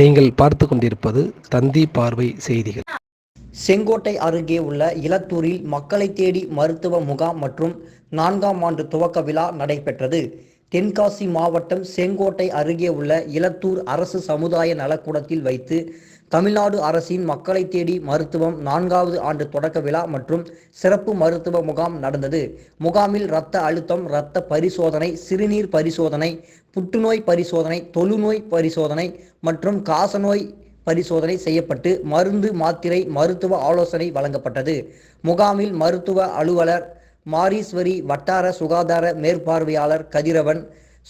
நீங்கள் பார்த்து கொண்டிருப்பது தந்தி பார்வை செய்திகள். செங்கோட்டை அருகே உள்ள இலத்தூரில் மக்களை தேடி மருத்துவ முகாம் மற்றும் நான்காம் ஆண்டு துவக்க விழா நடைபெற்றது. தென்காசி மாவட்டம் செங்கோட்டை அருகே உள்ள இலத்தூர் அரசு சமுதாய நலக்கூடத்தில் வைத்து தமிழ்நாடு அரசின் மக்களை தேடி மருத்துவம் நான்காவது ஆண்டு தொடக்க விழா மற்றும் சிறப்பு மருத்துவ முகாம் நடந்தது. முகாமில் இரத்த அழுத்தம் இரத்த பரிசோதனை சிறுநீர் பரிசோதனை புற்றுநோய் பரிசோதனை தொழுநோய் பரிசோதனை மற்றும் காசநோய் பரிசோதனை செய்யப்பட்டு மருந்து மாத்திரை மருத்துவ ஆலோசனை வழங்கப்பட்டது. முகாமில் மருத்துவ அலுவலர் மாரீஸ்வரி வட்டார சுகாதார மேற்பார்வையாளர் கதிரவன்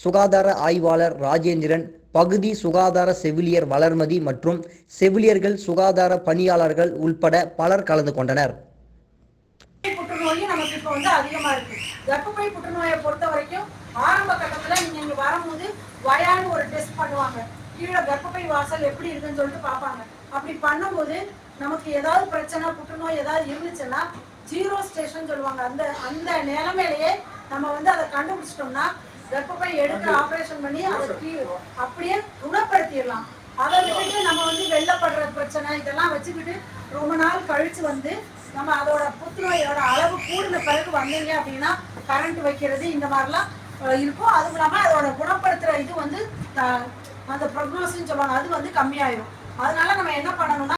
சுகாதார ஆய்வாளர் ராஜேந்திரன் பகுதி சுகாதார செவிலியர் வளர்மதி மற்றும் செவிலியர்கள் சுகாதார பணியாளர்கள் உள்பட பலர் கலந்து கொண்டனர். புற்றுநோயும் நமக்கு இப்போ வந்து அதிகமா இருக்கு. கர்ப்பப்பை புற்றுநோயை பொறுத்த வரைக்கும் ஆரம்ப கட்டத்துல நீங்க இங்க வரும்போது வயான்னு ஒரு டெஸ்ட் பண்ணுவாங்க. கீழே கர்ப்பப்பை வாசல் எப்படி இருக்குன்னு சொல்லிட்டு பார்ப்பாங்க. அப்படி பண்ணும்போது நமக்கு ஏதாவது பிரச்சனை புற்றுநோய் ஏதாவது இருந்துச்சுன்னா ஜீரோ ஸ்டேஷன் சொல்லுவாங்க. அந்த அந்த நிலைமையிலேயே நம்ம வந்து அதை கண்டுபிடிச்சிட்டோம்னா கர்ப்பப்பை எடுக்க ஆபரேஷன் பண்ணி அதை அப்படியே குணப்படுத்திடலாம். அதை விட்டுட்டு நம்ம வந்து வெள்ளப்படுற பிரச்சனை இதெல்லாம் வச்சுக்கிட்டு ரொம்ப நாள் கழிச்சு வந்து நம்ம அதோட புற்றுநோயோட அளவு கூடின பிறகு வந்தீங்க அப்படின்னா கரண்ட் வைக்கிறது இந்த மாதிரிலாம் இருக்கும். அதுவும் இல்லாம அதோட குணப்படுத்துற இது வந்து அந்த ப்ரொக்னோஸ்ன்னு சொல்லுவாங்க. அது வந்து கம்மியாயிரும். அதனால நம்ம என்ன பண்ணணும்னா